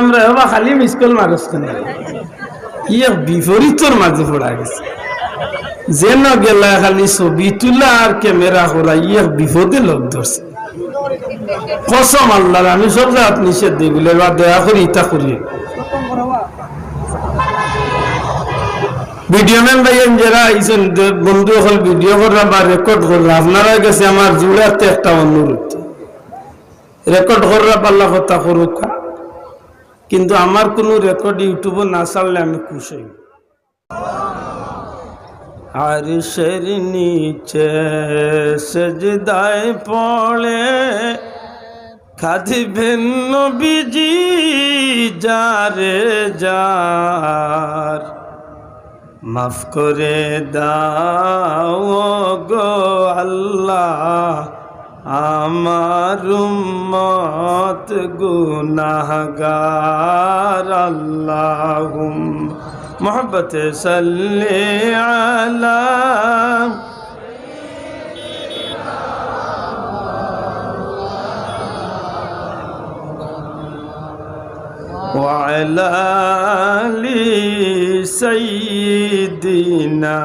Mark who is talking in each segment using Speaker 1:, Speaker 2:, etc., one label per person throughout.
Speaker 1: আমরা খালি মিসকল মারস কেন? ইয়ে বিপরীতর মাঝে পড়া গেছে। যেন গেলা খালি ছবি তোলা আর ক্যামেরা করা ইয়ে বিপদে লোক ধরছে। কসম আল্লাহর, আমি সব জাত নিষেধ দিই, বলে বা দয়া করি ইতা করিয়ে ভিডিও ম্যান ভাইয়েন যারা আইসেন যে বন্ধু হল ভিডিও করা বা রেকর্ড করা, আপনারা কাছে আমার জুড়াতে একটা অনুরোধ। রেকর্ড করা পাল্লা কথা করুক। কিন্তু আমার কোনো রেকর্ড ইউটিউবে না চাললে আমি খুশি। হই আরিশের নিচে সেজদায় পড়ে, খাদিবেন নবীজি যারে যার। মাফ করে দাও গো আল্লাহ আমার উম্মত গুনাহগার আল্লাহুম মোহব্বত সাল্লি আলা وعلى آل سيدنا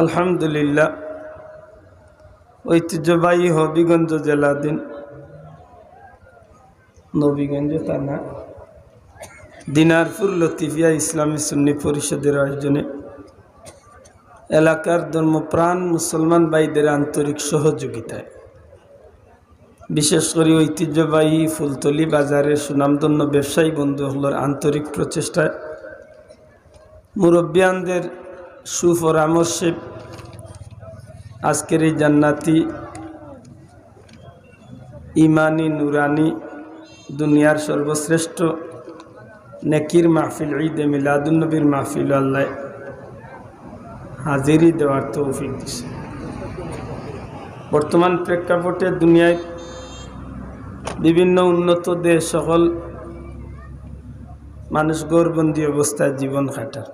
Speaker 1: আলহামদুলিল্লাহ। ঐতিহ্যবাহী হবিগঞ্জ জেলাধীন নবীগঞ্জ থানা। দিনারপুর লতিফিয়া ইসলামী সুন্নি পরিষদের আয়োজনে এলাকার ধর্মপ্রাণ মুসলমান ভাইদের আন্তরিক সহযোগিতায়, বিশেষ করে ঐতিহ্যবাহী ফুলতলি বাজারের সুনামধন্য ব্যবসায়ী বন্ধু বন্ধুগুলোর আন্তরিক প্রচেষ্টায় মুরব্বিয়ানদের সুপরামর্শে আজকের এই জান্নাতি, ইমানি, নুরানি দুনিয়ার সর্বশ্রেষ্ঠ নেকির মাহফিল, ঈদে মিলাদুন্নবীর মাহফিল, আল্লাহ হাজিরি দেওয়ার তৌফিক দিছে। বর্তমান প্রেক্ষাপটে দুনিয়ায় বিভিন্ন উন্নত দেশ, সকল মানুষ গৌরবন্দী অবস্থায় জীবন কাটার।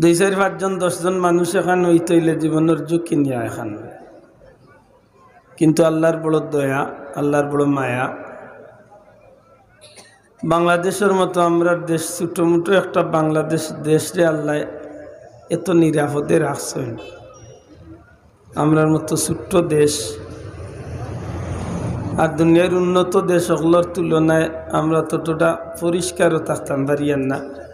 Speaker 1: দুই, চার পাঁচজন দশজন মানুষ এখন ওই তৈলে জীবনের ঝুঁকি নিয়ে এখান। কিন্তু আল্লাহর বড় দয়া, আল্লাহর বড় মায়া। বাংলাদেশের মতো আমরা দেশ ছোটো মোটো একটা বাংলাদেশ, দেশরে আল্লাহ এত নিরাপদে রাখছেন। আমরার মতো ছোট্ট দেশ। আর দুনিয়ার উন্নত দেশ দেশগুলোর তুলনায় আমরা ততটা পরিষ্কারও থাকতাম পারিয়ান না।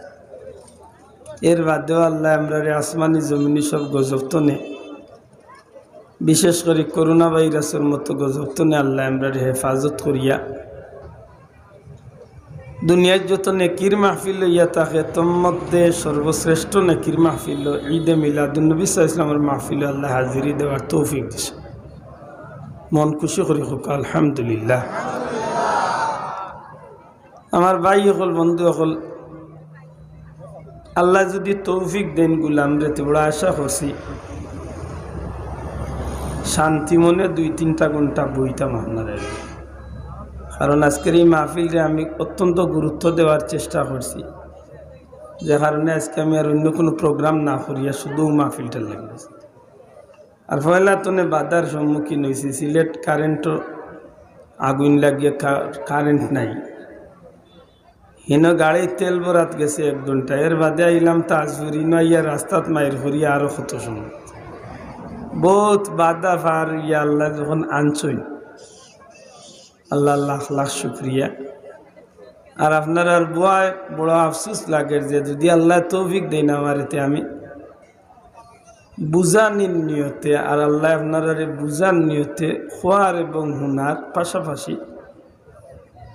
Speaker 1: এর বাদেও আল্লাহ আমরা আসমানি জমিনি সব গজব তো নে। বিশেষ করে করোনা ভাইরাসের মতো গজব তো নে আল্লাহ আমরা হেফাজত করিয়া। দুনিয়ার যত নেকির মাহফিল ইয়া থাকে তন্মধ্যে সর্বশ্রেষ্ঠ নেকির মাহফিল ঈদে মিলাদুলনবী ইসলামের মাহফিল আল্লাহ হাজিরি দেওয়ার তৌফিক দিছে। মন খুশি করি হোক, আলহামদুলিল্লাহ। আমার ভাই হল, বন্ধু হল আল্লাহ যদি তৌফিক দেন গুলাম রেতে বড় আশা করছি। শান্তি মনে দুই তিনটা ঘণ্টা বইতাম আপনারা কারণ আজকের এই মাহফিলরে আমি অত্যন্ত গুরুত্ব দেওয়ার চেষ্টা করছি। যে কারণে আজকে আমি আর অন্য কোনো প্রোগ্রাম না করিয়া শুধু মাহফিলটা লেগেছি আর পয়লা তনে বাধার সম্মুখীন হয়েছি সিলেট কারেন্টও আগুন লাগিয়ে কারেন্ট নাই। হিন গাড়ি তেল বরাত গেছে এক ঘণ্টা এর বাদে আইলাম তাজপুরি নইয়া রাস্তাত মায়ের হরিয়া আরও কত সময়। বহুত বাধা ফার ইয়া আল্লাহ যখন আনছই। আল্লাহ লাখ লাখ শুক্রিয়া। আর আপনার আর বুয়ায় বড় আফসোস লাগে যে যদি আল্লাহ তৌফিক দেয় না আমার এতে আমি বুঝানির নিয়তে আর আল্লাহ আপনার বুঝার নিয়তে খোয়ার এবং হুনার পাশাপাশি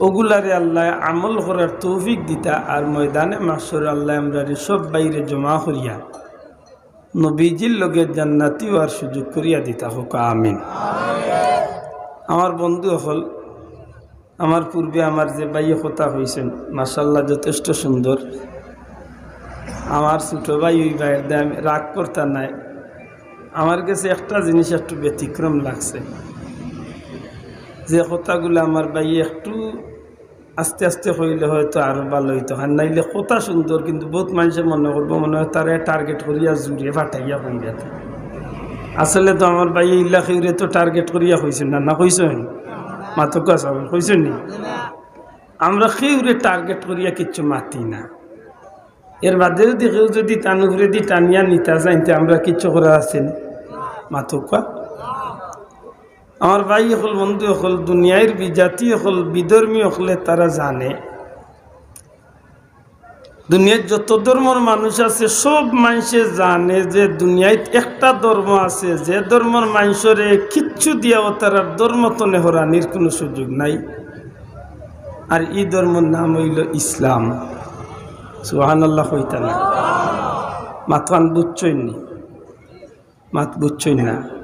Speaker 1: ওগুলারে আল্লাহ আমল করার তৌফিক দিতা আর ময়দানে মাসর আল্লাহ আমরা সব বাইরে জমা করিয়া নবীজির লগে জান্নাতি হওয়ার সুযোগ করিয়া দিতা হোক, আমিন। আমার বন্ধু হল, আমার পূর্বে আমার যে বাইয়ে কথা হয়েছেন মাসাল্লাহ যথেষ্ট সুন্দর। আমার ছোটো ভাই ওই ভাইয়ের দাম রাগ করতে নাই। আমার কাছে একটা জিনিস একটু ব্যতিক্রম লাগছে। যে কথাগুলো আমার ভাই একটু আস্তে আস্তে হইলে হয়তো আরও ভালো হইতো। আর নাইলে কথা সুন্দর, কিন্তু বহুত মানুষে মনে করব মনে হয় তারা টার্গেট করিয়া জুড়ে ফাটাইয়া হইয়া আসলে তো আমার ভাই ইল্লা তো টার্গেট করিয়া কইছেন না না কইছেন মাতক আছে কইছেন নি আমরা খেউরে টার্গেট করিয়া কিচ্ছু মাতি না। এর বাদে যদি কেউ যদি টানুপুরে দি টানিয়া নিতা যাইতে, আমরা কিচ্ছু করা আছেন মাতকা আমার ভাই হল, বন্ধু হল, দুনিয়ার বিজাতি হল, বিধর্মী হলে তারা জানে। দুনিয়ার যত ধর্মর মানুষ আছে, সব মানুষে জানে যে দুনিয়ায় একটা ধর্ম আছে। যে ধর্মর মানুষরে কিচ্ছু দিয়াও তারা ধর্ম তো নেহরানির কোনো সুযোগ নাই। আর এই ধর্মর নাম হইল ইসলাম। সুহান আল্লাহ হইতা না মাথান বুঝছই নি মাত বুঝছই না?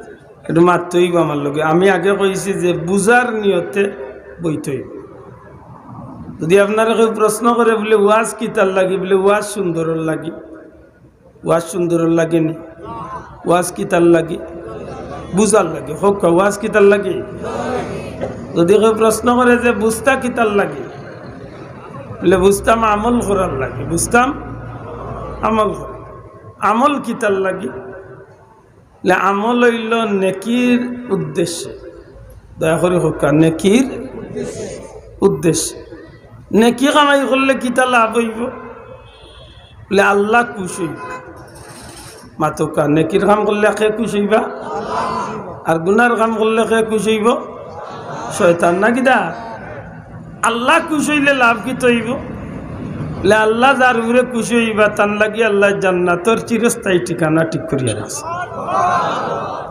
Speaker 1: একটু মাতইব আমার লগে আমি আগে কইছি যে বুজার নিয়তে বইতইব যদি আপনারা কেউ প্রশ্ন করে বলে ওয়াজ কিতার লাগে? বলে ওয়াজ সুন্দর লাগে। ওয়াজ সুন্দর লাগে নি? ওয়াজ কিতার লাগি। বুঝার লাগে? হোক ওয়াজ কিতার লাগে? যদি কেউ প্রশ্ন করে যে বুঝতা কিতার লাগে? বলে বুঝতাম আমল করার লাগে। বুঝতাম আমল আমল কিতার লাগে? বলে আমল হইল নেকির উদ্দেশ্যে। দয়া করে হোক নেকির উদ্দেশ্যে। নেকি কামাই করলে কিতা লাভ হইব? বলে, আল্লাহ খুশ হইব। মাতকা, নেকির কাম করলে কে খুশ হইবা? আর গুনার কাম করলে কে খুশ হইব? শয়তান না কিদা আল্লাহ খুশ হইলে লাভ কি তৈব বলে, আল্লাহ যার উপরে খুশি হইবা, তার লাগি আল্লাহ জান্নাতর চিরস্থায়ী ঠিকানা ঠিক করিয়া রাখছে।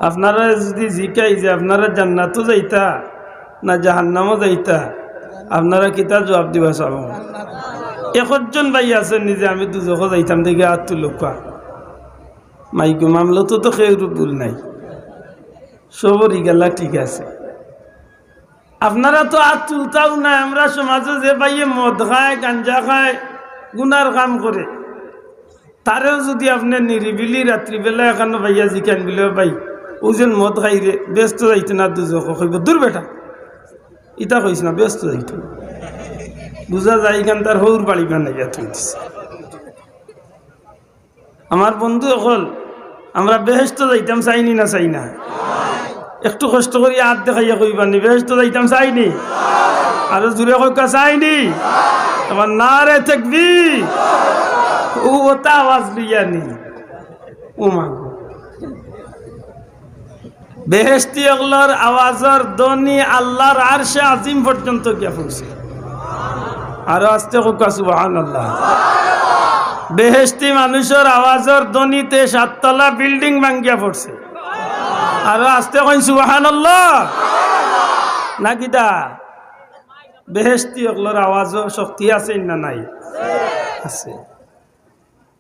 Speaker 1: আপনারা যদি জিকাই যে আপনারা জান্নাতও যাইতা, না জাহান্নামও যাইতা, আপনারা কিতা জবাব দিবা চাব? একজন ভাই আছে নিজে, আমি দুজক যাইতাম দেখি আর তো লোকা মাইকু মামলতো তো সেই ভুল নাই। সবরই গেলা ঠিক আছে। আপনারা তো আর তুলতাও না আমরা সমাজে যে ভাইয়ে মদ খায়, গাঞ্জা খায়, গুনার কাম করে। তারেও যদি আপনি নিরিবিলি রাত্রিবেলা এখানে ভাইয়া জিকান বলে, ভাই, ওজন মদ খাই রে, ব্যস্ত যাইতে না দুজক, কইব, দূর বেটা। ইটা কইস না, ব্যস্ত যাইতো বুঝা যায় এখান তার হৌর বাড়ি বানাইয়া থই দিছে। আমার বন্ধু হল আমরা বেহেস্ত যাইতাম, চাইনি না চাই না একটু কষ্ট করি হাত দেখাইয়া কইবানি বেহেস্ত যাইতাম, চাইনি। আরও জুড়ে কইকা, চাইনি। আমার না রে থাকবি। ও ওটা আওয়াজ লইয়া নি। মাগো বেহেস্তি অগলর আওয়াজর দনি আল্লাহর আরশে আজিম পর্যন্ত গিয়া পৌঁছে। আরও আসতে সুবহান আল্লাহ বেহেস্তি মানুষের আওয়াজর দনিতে সাততলা বিল্ডিং ভাঙ্গিয়া পড়ছে। আরও আসতে কইন সুবহান আল্লাহ না কিটা বেহেস্তি অগলর আওয়াজও শক্তি আছে না নাই? আছে।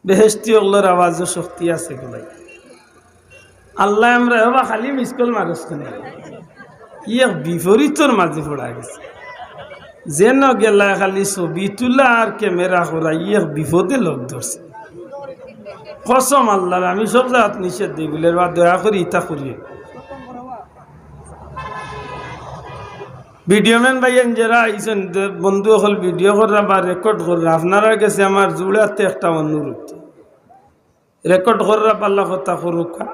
Speaker 1: বেহেস্তি অগলর আওয়াজও শক্তি আছে গুলাই আল্লাহ আমরা হবা খালি মিসকল মানুষ কেন? ইয়ে বিপরীতর মাঝে পড়া গেছে। যেন গেলা খালি ছবি তোলা আর ক্যামেরা করা ইয়ে বিপদে লোক ধরছে। কসম আল্লাহ আমি সব জাত নিষেধ দিই বলে বা দয়া করি, ইতা করিয়ে ভিডিও ম্যান ভাইয়েন যারা আইসেন বন্ধু হল ভিডিও করা বা রেকর্ড করা, আপনারা গেছে আমার জুড়াতে একটা অনুরোধ। রেকর্ড করা পাল্লা কথা করুকা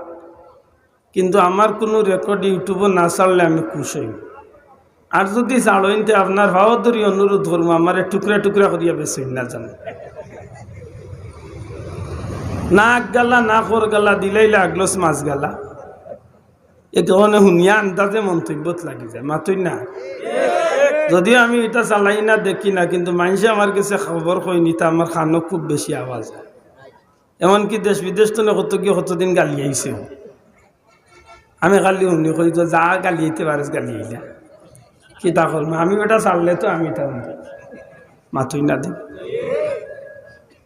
Speaker 1: কিন্তু আমার কোনো রেকর্ড ইউটিউবে না ছাড়লে আমি খুশ হই আর যদি ছাড়ইনতে আপনার ভাবদরি অনুরোধ করব আমার টুকরা টুকরা করিয়া বেশি না জানো নাক গালা না কর গালা দিলাইলে আগলস মাছ গালা এ কারণে শুনিয়া আন্দাজে মন্তব্যত লাগি যায় মাতই না যদিও আমি এটা চালাই না দেখি না কিন্তু মানুষে আমার কাছে খবর কইনি তা আমার খানো খুব বেশি আওয়াজ হয় এমনকি দেশ বিদেশ তো কত গিয়ে কতদিন গালি আইছে? আমি গালি শুনি কই তো যা গালি আইতে পারিস গালি আইলা। কি তা করব আমি ওটা চাললে তো আমি এটা মাথুই না দিই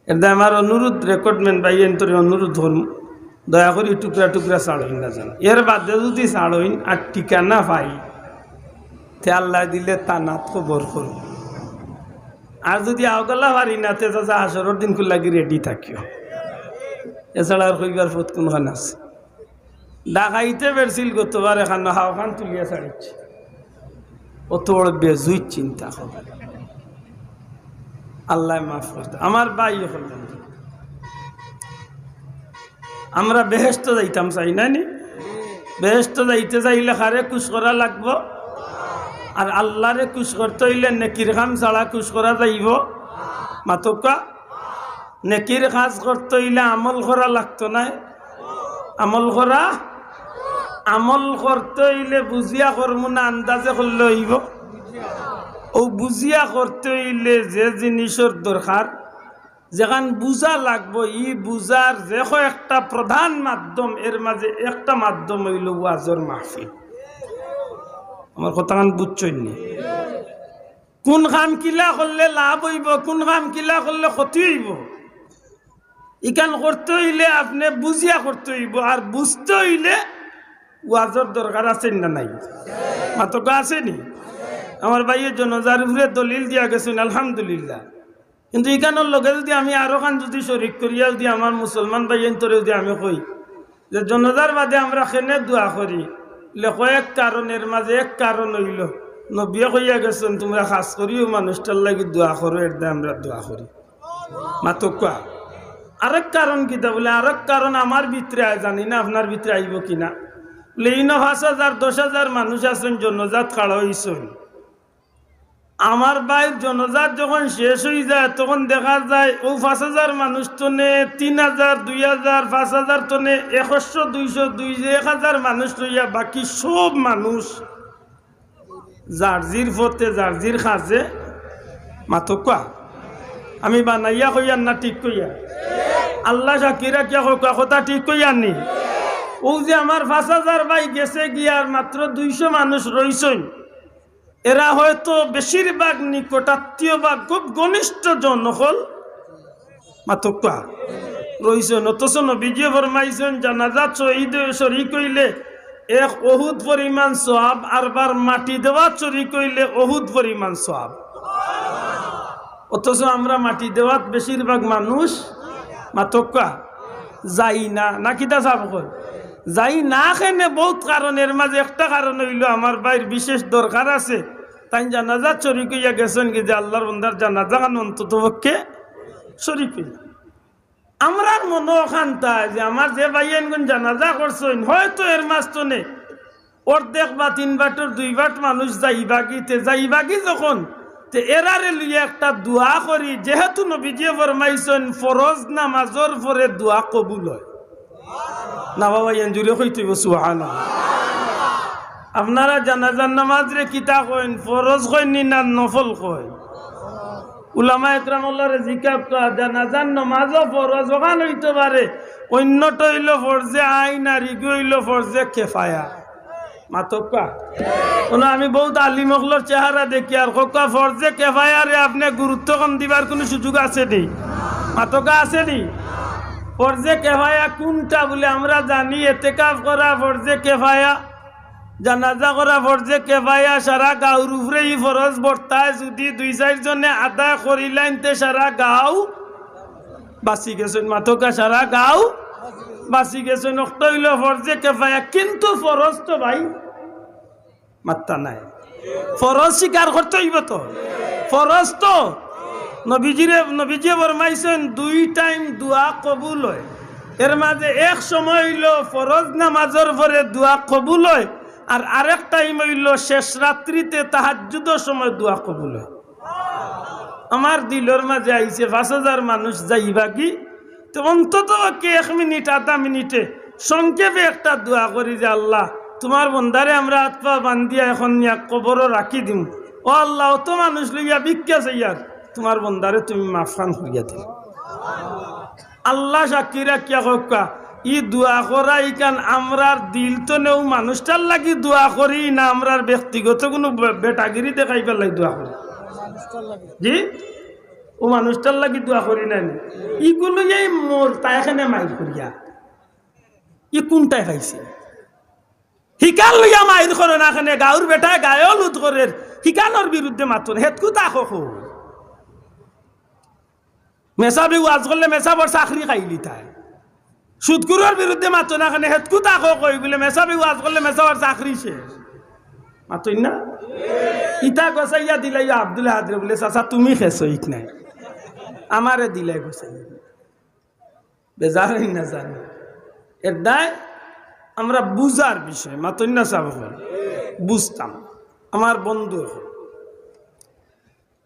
Speaker 1: এটা আমার অনুরোধ রেকর্ডমেন্ট বা এন্তর অনুরোধ ধর্ম দয়া করি টুকরা টুকরা ছাড়ইন না জানো এর বাদে যদি ছাড়ইন আর ঠিকানা পাই, তে আল্লাহ দিলে তা নাত খবর করুন আর যদি আওগালা পারি না, তে আসরের দিন লাগি রেডি থাকিও। এছাড়া আর কইবার পথ কোনখান আছে? ডাকাইতে বেরছিল গতবার এখান হাওখান তুলিয়া ছাড়িচ্ছে। অত বড় বেজুই চিন্তা করবে আল্লাহ মাফ করতে আমার বাই করলেন আমরা বেহেস্ত যাইতাম, চাই না নি? বেহেস্ত যাইতে চাইলে খারে কুশ করা লাগবো? আর আল্লাহরে কুশ করতে হইলে নেকির খাম ছাড়া কুশ করা যাইব? মাতকা নেকির কাজ করতে হইলে আমল করা লাগতো না। আমল করা? আমল করতে হইলে বুঝিয়া করব না, আন্দাজে করলে হইব। ও বুঝিয়া করতে হইলে যে জিনিসের দরকার, যেখান বুঝা লাগবো, ই বুঝার যে একটা প্রধান মাধ্যম, এর মাঝে একটা মাধ্যম হইল ওয়াজর মাহফিল। আমার কথাখান বুঝছই নি? কোন কাম কিলা করলে লাভ হইব, কোন কাম কিলা করলে ক্ষতি হইব? ইকান করতে হইলে আপনি বুঝিয়া করতে হইব, আর বুঝতে হইলে ওয়াজর দরকার আছে না নাই? মাত্র আছে নি? আমার ভাইয়ের জন্য যার উপরে দলিল দিয়া গেছেন আলহামদুলিল্লাহ। কিন্তু এখানের লগে যদি আমি আরও খান যদি শরিক করিয়া যদি আমার মুসলমান ভাইয়ের তরে যদি আমি কই, যে জনজার বাদে আমরা সেনে দোয়া করি? এক কারণের মাঝে এক কারণ হইল নবিয়া কইয়া গেছেন, তোমরা খাস করিও, মানুষটার লাগি দোয়া করো, এর আমরা দোয়া করি। মাতকা আরেক কারণ কিতা বলে, আরেক কারণ আমার ভিতরে জানি না আপনার ভিতরে আইব কিনা বলে ইন পাঁচ হাজার, দশ হাজার মানুষ আছেন, জনজাত কাড়া হইছেন। আমার বাইর জনজাত যখন শেষ হয়ে যায়, তখন দেখা যায়, ও পাঁচ হাজার মানুষ টনে তিন হাজার, দুই হাজার, পাঁচ হাজার টনে একশো, দুইশো, দুই, এক হাজার মানুষ লইয়া বাকি সব মানুষ জার্জির ফতে, জার্জির খাজে, মাতকা আমি বানাইয়া কইয়ার না, ঠিক কইয়া? আল্লাহ কিয়া কোকা কথা ঠিক কইয়ার নি। ও যে আমার পাঁচ হাজার বাই গেছে গিয়ার মাত্র দুইশো মানুষ রইছই এরা হয়তো বেশিরভাগ নিকটাত্মীয় বা খুব ঘনিষ্ঠ জন হল মাতকা রইছেন, অথচ নবীজিয়ে ফরমাইছেন, জানাজা শহীদ শরিক কইলে এক অহুদ পরিমাণ সব আরবার মাটি দেওয়া চুরি কইলে অহুদ পরিমাণ সব অথচ আমরা মাটি দেওয়াত বেশিরভাগ মানুষ মাতকা যাই না না কিতা চাপ যাই না খেনে বহুত কারণের মাঝে একটা কারণ হইল, আমার বাইর বিশেষ দরকার আছে। তাই জানাজা চুরি কইয়া গেছেন কি যে আল্লাহর বন্ধার জানাজা খান অন্তত পক্ষে চুরি কইয়া আমরার মনে ওখানটা যে আমার যে ভাইয়েন গুণ জানাজা করছেন, হয়তো এর মাস তো নেই অর্ধেক বা তিন বাটের দুই বাট মানুষ যাইবাগিতে যাইবাগি যখন? তে এরারে লিয়ে একটা দোয়া করি, যেহেতু নবীজিয়ে ফরমাইছেন, ফরজ নামাজর পরে দোয়া কবুল হয়। না বাবা এনজুরে হইতেইব সুহানা আপনারা জানাজার নামাজ রে কিতা কইন, ফরজ কইন না নফল কইন? উলামা একরামুল্লাহরে জিকাব কা জানাজার নামাজও ফরজ, ওখান হইতে পারে। অন্যটা হইল ফরজে আইন, আর ইগু হইল ফরজে খেফায়া কোনো আমি বহুত আলিমকলর চেহারা দেখি আর কোকা ফরজে কেফায়ারে আপনি গুরুত্ব কম দিবার কোনো সুযোগ আছে নি? মাতকা আছে নি? ফরজে কেফায়া কোনটা বলে, আমরা জানি, এতেকাফ করা ফরজে কেফায়া, জানাজা করা ফরজে কেফায়া সারা গাঁর উপরে ই ফরজ বর্তায় যদি দুই চারজনে আদায় করিলেন তে সারা গাঁও বাঁচি গেছেন মাতকা সারা গাঁও বাঁচি গেছেন হইল ফরজে কেফায়া, কিন্তু ফরজ তো ভাই মাত্তা নাই। ফরজ স্বীকার করতে হইব তো? ফরজ তো? নবীজিরে, নবীজিয়ে বরমাইছেন, দুই টাইম দোয়া কবুল হয়। এর মাঝে এক সময় হইল ফরজ নামাজের পরে দোয়া কবুল হয়, আর আরেক টাইম হইল শেষ রাত্রিতে তাহাজুদের সময় দোয়া কবুল হয়। আমার দিলর মাঝে আইছে, পাঁচ হাজার মানুষ যাইবা কি? তো অন্তত কি এক মিনিট, আধা মিনিটে সংক্ষেপে একটা দোয়া করি যে, আল্লাহ তোমার বন্ধারে আমরা পা বান্ধিয়া এখন নিয়া কবরও রাখি দিম। ও আল্লাহ অত মানুষ লইয়া ভিক্ষা চাইয়ার তোমার বন্ধারে তুমি মাফান করিয়া দিল আল্লাহ সাক্ষীরা কিয়া হকা ই দোয়া করা ইকান আমরার দিল তো নেও, মানুষটার লাগি দোয়া করি না আমরার ব্যক্তিগত কোনো বেটাগিরি দেখাই পেলাই দোয়া করি। জি? ও মানুষটার লাগি দোয়া করি নি। ইগুলো এই মোর তাই এখানে মাইর করিয়া। ই কোনটাই খাইছে শিকার লইয়া মাইর করে না এখানে গাঁর বেটা গায়েও লুট করে শিকানোর বিরুদ্ধে মাতুন হেতকু তা খো। মেসাবি ওয়াজ করলে মেসাবর চাকরি খাইলি তাই। সুদকুরের বিরুদ্ধে মাতো না এখানে হেতকু তা খো কই বলে মেসাবি ওয়াজ করলে মেসাবর চাকরি শেষ। মাতুন না? ইটা গসাইয়া দিলাই, আব্দুল হাদরে বলে, চাচা, তুমি খেছো ইক নাই। আমারে দিলাই গসাইয়া বেজার না জানি এর দায় আমরা বুঝার বিষয় মাতন্যা হল, বুঝতাম, আমার বন্ধু হল।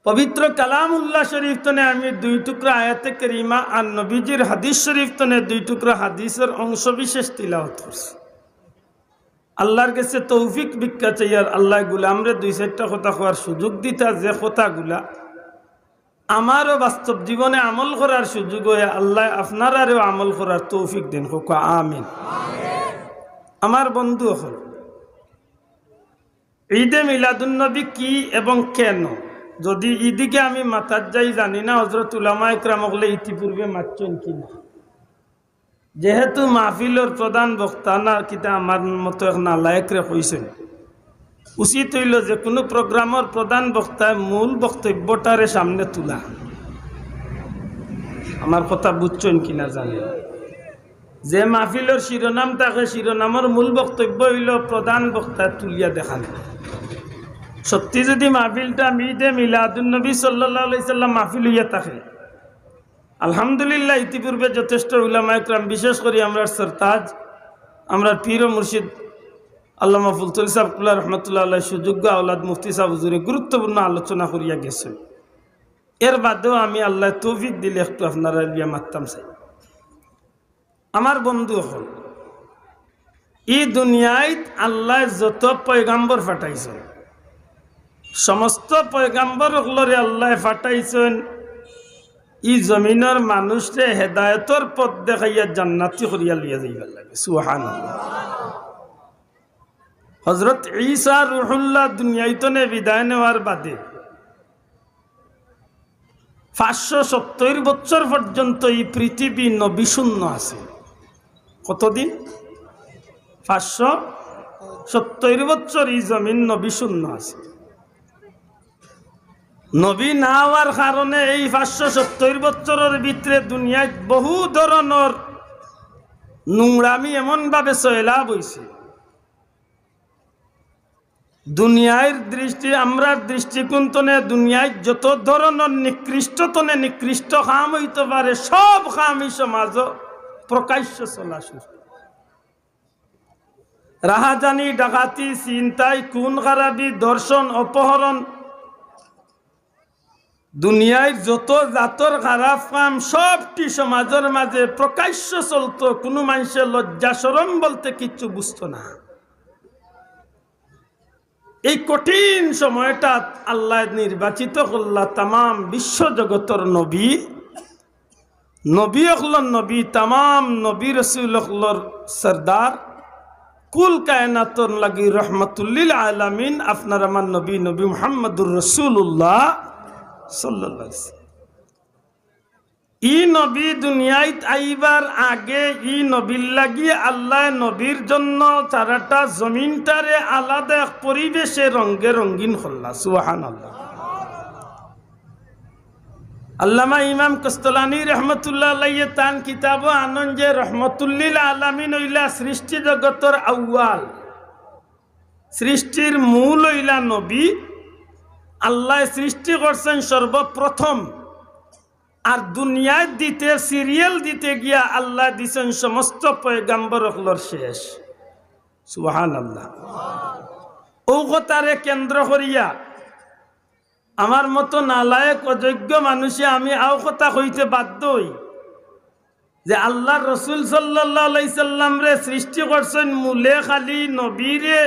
Speaker 1: কালাম কালামুল্লাহ শরীফ তনে আমি দুই টুকরা আয়াতে করিমা আর নবীজির হাদিস শরীফ তনে দুই টুকরা হাদিসের অংশ বিশেষ তিলাওয়াত করছি। আল্লাহর কাছে তৌফিক ভিক্ষা আর আল্লাহ গুলামরে দুই চারটা কথা হওয়ার সুযোগ দিতা, যে কথাগুলা আমারও বাস্তব জীবনে আমল করার সুযোগ হয়ে আল্লাহ আপনারারও আমল করার তৌফিক দেন হোক, আমিন। আমার বন্ধু হল। ঈদে মিলাদুন্নবী কি এবং কেন? যদি ইদিকে আমি মাতার যাই জানি না হজরত উলামা ইকরাম হলে ইতিপূর্বে মারছেন কিনা যেহেতু মাহফিলর প্রধান বক্তা না কিতা আমার মতো এক নালায়করে কইছেন উচিত হইল যে কোনো প্রোগ্রামের প্রধান বক্তায় মূল বক্তব্যটারে সামনে তোলা। আমার কথা বুঝছেন কিনা জানেন যে মাহফিলের শিরোনাম থাকে শিরোনামের মূল বক্তব্য হইল প্রধান বক্তায় তুলিয়া দেখানো। সত্যি যদি মাহফিলটা মিদে মিলাদুলনবী সাল্লাহ সাল্লাম মাহফিল হইয়া থাকে, আলহামদুলিল্লাহ ইতিপূর্বে যথেষ্ট উলামা একরাম বিশেষ করে আমরা সরতাজ আমরা পীর ও মুর্শিদ আল্লামা ফুলতুল সাহকুল্লাহ রহমতুল্লাহ আল্লাহ সুযোগ্য আউলাদ মুফতি সাহ হুজুরে গুরুত্বপূর্ণ আলোচনা করিয়া গেছেন। এর বাদেও আমি আল্লাহ তৌফিক দিলে একটু আপনারা মারতাম চাই আমার বন্ধু হল। এই দুনিয়ায় আল্লাহ যত পয়গাম্বর ফাটাইছেন, সমস্ত পয়গাম্বর হলরে আল্লাহ ফাটাইছেন ই জমিনের মানুষে হেদায়তর পথ দেখাইয়া জান্নাতি করিয়া লিয়া যাইবার লাগে। সুহান হজরত ঈসা রুহুল্লাহ দুনিয়াইতনে বিদায় নেওয়ার বাদে পাঁচশো সত্তর বছর পর্যন্ত এই পৃথিবী নবিশূন্য আছে। কতদিন? পাঁচশো সত্তর বছর এই জমিন নবিশূন্য আছে। নবী না হওয়ার কারণে এই পাঁচশো সত্তর বছরের ভিতরে দুনিয়ায় বহু ধরনের নোংরামি এমনভাবে সয়লাভ হয়েছে দুনিয়ার দৃষ্টি আমরা দৃষ্টিকোণ তনে দুনিয়ায় যত ধরনের নিকৃষ্টতনে নিকৃষ্ট কাম হইতে পারে, সব কামই সমাজ প্রকাশ্য চলা শুরু রাহাজানি, ডাকাতি চিন্তাই খুন, খারাপি দর্শন অপহরণ দুনিয়ায় যত জাতর খারাপ কাম সবটি সমাজের মাঝে প্রকাশ্য চলত, কোনো মানুষের লজ্জা সরম বলতে কিচ্ছু বুঝতো না। এই কঠিন সময়টা আল্লাহ নির্বাচিত করলা তাম বিশ্ব জগতর নবী নবী অখলর নবী তাম নবী রসুল অখলর সর্দার। কুল কায়নাতর লাগি রহমতুল্লিল আলামিন, আপনার আমার নবী নবী মোহাম্মদুর রসুল্লাহ সাল্লাহ ই নবী দুনিয়ায় আইবার আগে ই নবীর লাগি আল্লাহ নবীর জন্য তারাটা জমিনটারে আলাদা পরিবেশে রঙ্গে রঙ্গিন হল্লা সুহান আল্লাহ আল্লামা ইমাম কস্তলানি রহমতুল্লাহ তান কিতাব আনন্দে রহমতুল্লিল আলামিন হইলা সৃষ্টি জগতর আউয়াল। সৃষ্টির মূল হইলা নবী। আল্লাহ সৃষ্টি করছেন সর্বপ্রথম। আর দুনিয়ায় দিতে, সিরিয়াল দিতে গিয়া আল্লাহ দিছেন সমস্ত পয়গাম্বর হলর শেষ। সুহান আল্লাহ ও কথারে কেন্দ্র করিয়া আমার মতো নালায়ক, অযোগ্য মানুষে আমি আও কথা হইতে বাধ্য যে আল্লাহ রসুল সাল্লাহ রে সৃষ্টি করছেন মূলে খালি নবীরে,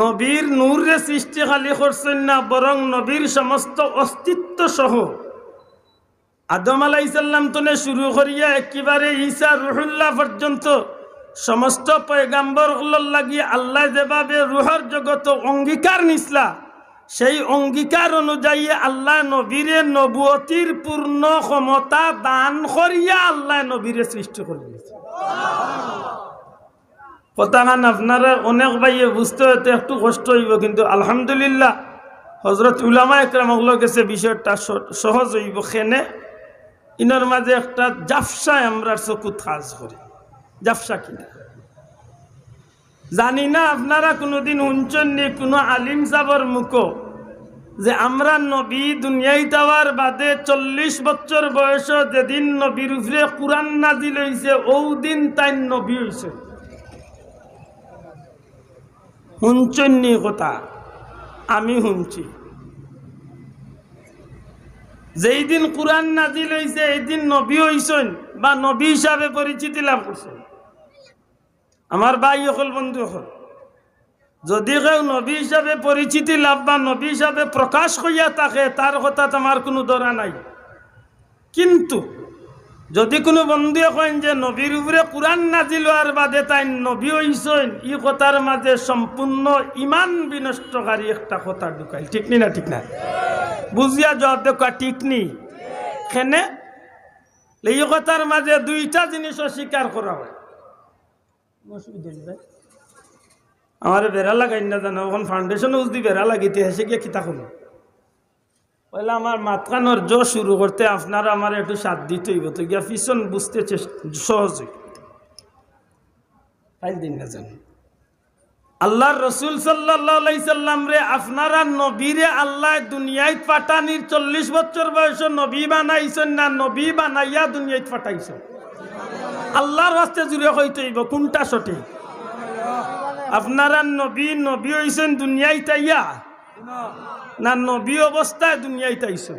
Speaker 1: নবীর নূরে সৃষ্টি খালি করছেন না, বরং নবীর সমস্ত অস্তিত্ব সহ। আদম আলাইসাল্লাম তনে শুরু করিয়া একেবারে ঈসা রুহুল্লাহ পর্যন্ত সমস্ত পয়গাম্বর লাগিয়ে আল্লাহ যেভাবে রুহর জগত অঙ্গীকার নিসলা সেই অঙ্গীকার অনুযায়ী আল্লাহ নবীরে নবুয়তির পূর্ণ ক্ষমতা দান করিয়া আল্লাহ নবীরে সৃষ্টি করে দিয়েছে। কথাখান আপনারা অনেক ভাইয়ে বুঝতে হয়তো একটু কষ্ট হইব, কিন্তু আলহামদুলিল্লাহ হজরত উলামা একরামগুলো গেছে বিষয়টা সহজ হইব। খেনে ইনার মাঝে একটা জাফসায় আমরা চকুত কাজ করি। জাফসা কিনা জানি না আপনারা কোনোদিন উঞ্চন নি, কোনো আলিম সাবর মুখ, যে আমরা নবী দুনিয়ায় যাওয়ার বাদে চল্লিশ বছর বয়স যেদিন নবীর উপরে কোরআন নাজিল হয়েছে ও দিন তাই নবী হয়েছে শুনছন্নি কথা? আমি শুনছি। যেই দিন কোরআন নাজিল হয়েছে এই দিন নবী হইছেন বা নবী হিসাবে পরিচিতি লাভ করছেন। আমার ভাই অকল বন্ধু অকল। যদি কেউ নবী হিসাবে পরিচিতি লাভ বা নবী হিসাবে প্রকাশ করিয়া থাকে তার কথা আমার কোনো দরা নাই। কিন্তু যদি কোনো বন্ধুয়ে কইন যে নবীর উপরে কোরআন নাজিল হওয়ার বাদে তাই নবী হইছেন ই কথার মাঝে সম্পূর্ণ ইমান বিনষ্টকারী একটা কথা ঢুকাইল। ঠিক নি না ঠিক না? বুঝিয়া জবাব দেখা ঠিক নি? খেনে এই কথার মাঝে দুইটা জিনিস অস্বীকার করা হয়। আমার বেড়া লাগাই না জানো, এখন ফাউন্ডেশন উজদি বেড়া লাগিতে, হেসে গিয়ে কিতা করব পয়লা আমার মাতকানোর জো শুরু করতে আপনারা আমার একটু সাথ দিতে হইব, তো গিয়া পিছন বুঝতে সহজ। ফাইল দিন না জান। আল্লাহর রসুল সাল্লাহ সাল্লাম রে, আপনারা নবীরে আল্লাহ দুনিয়ায় পাঠানির চল্লিশ বছর বয়স নবী বানাইছেন না, নবী বানাইয়া দুনিয়ায় পাঠাইছেন? আল্লাহর রাস্তে জুড়ে হইতে হইব, কোনটা সঠিক? আপনারা নবী নবী হইছেন দুনিয়ায় তাইয়া? না, নবী অবস্থায় দুনিয়ায় তাইছেন?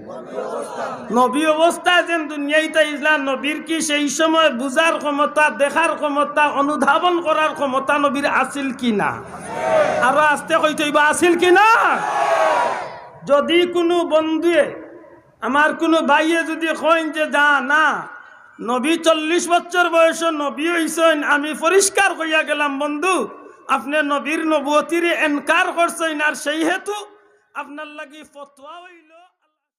Speaker 1: নবী অবস্থায় যেন দুনিয়ায় তাইছিলাম নবীর কি সেই সময় বুঝার ক্ষমতা, দেখার ক্ষমতা, অনুধাবন করার ক্ষমতা নবীর আছিল কি না? আরও আস্তে কইতে হইব, আছিল কি না? যদি কোনো বন্ধুয়ে, আমার কোনো ভাইয়ে যদি কইন যে, যা, না নবী চল্লিশ বছর বয়সে নবী হইসেন আমি পরিষ্কার হইয়া গেলাম, বন্ধু, আপনি নবীর নবতির এনকার করছেন, আর সেই হেতু আপনার লাগি ফতোয়া